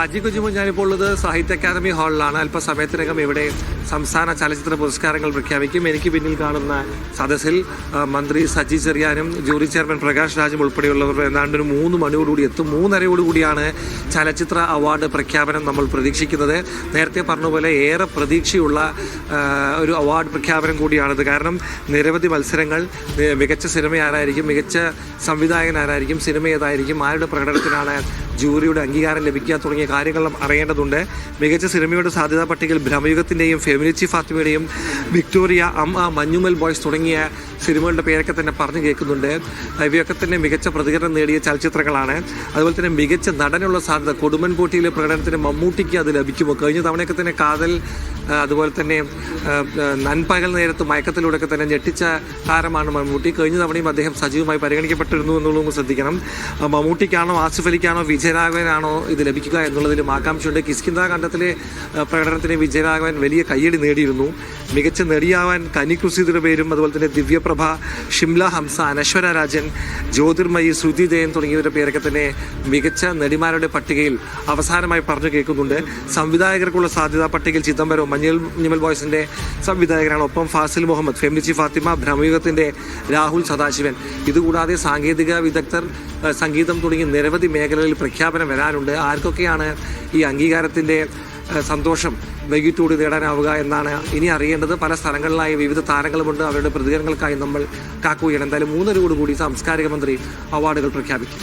അജി കുഞ്ഞുമോൻ ഞാനിപ്പോൾ ഉള്ളത് സാഹിത്യ അക്കാദമി ഹാളിലാണ്. അല്പസമയത്തിനകം ഇവിടെ സംസ്ഥാന ചലച്ചിത്ര പുരസ്കാരങ്ങൾ പ്രഖ്യാപിക്കും. എനിക്ക് പിന്നിൽ കാണുന്ന സദസ്സിൽ മന്ത്രി സജി ചെറിയാനും ജൂറി ചെയർമാൻ പ്രകാശ് രാജും ഉൾപ്പെടെയുള്ളവർ ഏതാണ്ട് ഒരു മൂന്ന് മണിയോടുകൂടി എത്തും. മൂന്നരയോടുകൂടിയാണ് ചലച്ചിത്ര അവാർഡ് പ്രഖ്യാപനം നമ്മൾ പ്രതീക്ഷിക്കുന്നത്. നേരത്തെ പറഞ്ഞ പോലെ ഏറെ പ്രതീക്ഷയുള്ള ഒരു അവാർഡ് പ്രഖ്യാപനം കൂടിയാണിത്. കാരണം നിരവധി മത്സരങ്ങൾ മികച്ച സിനിമ ആരായിരിക്കും മികച്ച സംവിധായകൻ ആരായിരിക്കും സിനിമ ഏതായിരിക്കും ആരുടെ പ്രകടനത്തിനാണ് ജൂറിയുടെ അംഗീകാരം ലഭിക്കാൻ തുടങ്ങിയ കാര്യങ്ങളും അറിയേണ്ടതുണ്ട്. മികച്ച സിനിമയുടെ സാധ്യതാ പട്ടികയിൽ ഭ്രമയുഗത്തിന്റെയും ഫെമിനിച്ചി ഫാത്തിമയുടെയും വിക്ടോറിയ അം ആ മഞ്ഞുമൽ ബോയ്സ് തുടങ്ങിയ സിനിമകളുടെ പേരൊക്കെ തന്നെ പറഞ്ഞു കേൾക്കുന്നുണ്ട്. ഇവയൊക്കെ തന്നെ മികച്ച പ്രതികരണം നേടിയ ചലച്ചിത്രങ്ങളാണ്. അതുപോലെ തന്നെ മികച്ച നടനുള്ള സാധ്യത കൊടുമൻ പോട്ടിയിലെ പ്രകടനത്തിന് മമ്മൂട്ടിക്ക് അത് ലഭിക്കുമോ? കഴിഞ്ഞ തവണയൊക്കെ തന്നെ കാതൽ അതുപോലെ തന്നെ നൻപകൽ നേരത്ത് മയക്കത്തിലൂടെയൊക്കെ തന്നെ ഞെട്ടിച്ച താരമാണ് മമ്മൂട്ടി. കഴിഞ്ഞ തവണയും അദ്ദേഹം സജീവമായി പരിഗണിക്കപ്പെട്ടിരുന്നു എന്നുള്ളതും ശ്രദ്ധിക്കണം. മമ്മൂട്ടിക്കാണോ ആസിഫ് അലിക്കാണോ വിജയരാഘവനാണോ ഇത് ലഭിക്കുക എന്നുള്ളതിലും ആകാംക്ഷയുണ്ട്. കിസ്കിന്ത കണ്ടത്തിലെ പ്രകടനത്തിന് വിജയരാഘവൻ വലിയ കയ്യടി നേടിയിരുന്നു. മികച്ച നടിയാവാൻ കനി കുസീദിയുടെ പേരും അതുപോലെ തന്നെ ദിവ്യപ്രഭ ഷിംല ഹംസ അനശ്വര രാജൻ ജ്യോതിർമയി ശ്രുതി ജയൻ തുടങ്ങിയവരുടെ പേരൊക്കെ തന്നെ മികച്ച നടിമാരുടെ പട്ടികയിൽ അവസാനമായി പറഞ്ഞു കേൾക്കുന്നുണ്ട്. സംവിധായകർക്കുള്ള സാധ്യതാ പട്ടികയിൽ ചിദംബരവും മഞ്ഞൾ മഞ്ഞുമൽ ബോയ്സിന്റെ സംവിധായകനാണ് ഒപ്പം ഫാസിൽ മുഹമ്മദ് ഫെമിനിച്ചി ഫാത്തിമ ഭ്രമയുഗത്തിന്റെ രാഹുൽ സദാശിവൻ. ഇതുകൂടാതെ സാങ്കേതിക വിദഗ്ധർ സംഗീതം തുടങ്ങി നിരവധി മേഖലകളിൽ പ്രഖ്യാപനം വരാനുണ്ട്. ആർക്കൊക്കെയാണ് ഈ അംഗീകാരത്തിന്റെ ഏഹ് സന്തോഷം വൈകിട്ടൂടി നേടാനാവുക എന്നാണ് ഇനി അറിയേണ്ടത്. പല സ്ഥലങ്ങളിലായി വിവിധ താരങ്ങളുമുണ്ട്. അവരുടെ പ്രതികരണങ്ങൾക്കായി നമ്മൾ കാക്കുകയാണ്. എന്തായാലും മൂന്നരോടുകൂടി സാംസ്കാരിക മന്ത്രി അവാർഡുകൾ പ്രഖ്യാപിക്കും.